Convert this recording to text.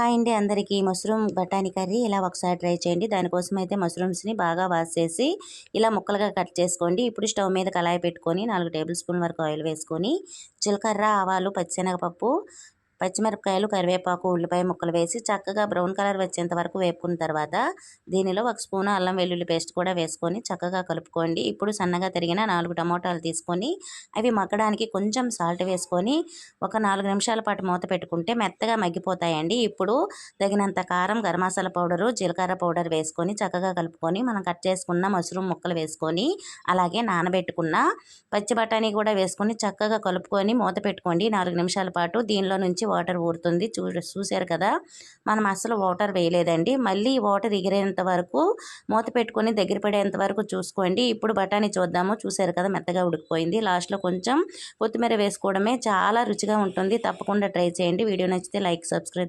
Hi అండి అందరికీ. Mushroom బఠానీ కర్రీ ఇలా ఒకసారి ట్రై చేయండి. దానికోసం అయితే మష్రూమ్స్ని బాగా వాష్ చేసి ఇలా ముక్కలుగా కట్ చేసుకోండి. ఇప్పుడు స్టవ్ మీద కళాయి పెట్టుకొని నాలుగు టేబుల్ స్పూన్ వరకు ఆయిల్ వేసుకొని జీలకర్ర ఆవాలు పచ్చిశనగపప్పు పచ్చిమిరపకాయలు కరివేపాకు ఉల్లిపాయ ముక్కలు వేసి చక్కగా బ్రౌన్ కలర్ వచ్చేంత వరకు వేపుకున్న తర్వాత దీనిలో ఒక స్పూన్ అల్లం వెల్లుల్లి పేస్ట్ కూడా వేసుకొని చక్కగా కలుపుకోండి. ఇప్పుడు సన్నగా తరిగిన నాలుగు టమోటాలు తీసుకొని అవి మగ్గడానికి కొంచెం సాల్ట్ వేసుకొని ఒక నాలుగు నిమిషాల పాటు మూత పెట్టుకుంటే మెత్తగా మగ్గిపోతాయండి. ఇప్పుడు తగినంత కారం గరం మసాలా పౌడరు జీలకర్ర పౌడర్ వేసుకొని చక్కగా కలుపుకొని మనం కట్ చేసుకున్న మష్రూమ్ ముక్కలు వేసుకొని అలాగే నానబెట్టుకున్న పచ్చి బఠానీ కూడా వేసుకొని చక్కగా కలుపుకొని మూత పెట్టుకోండి. నాలుగు నిమిషాల పాటు దీనిలో నుంచి వాటర్ ఊరుతుంది. చూ చూశారు కదా? మనం అసలు వాటర్ వేయలేదండి. మళ్ళీ వాటర్ ఎగిరేంత వరకు మూత పెట్టుకొని దగ్గర పడేంత వరకు చూసుకోండి. ఇప్పుడు బఠానీ చూద్దాము. చూశారు కదా? మెత్తగా ఉడికిపోయింది. లాస్ట్లో కొంచెం కొత్తిమీర వేసుకోవడమే చాలా రుచిగా ఉంటుంది. తప్పకుండా ట్రై చేయండి. వీడియో నచ్చితే లైక్ సబ్స్క్రైబ్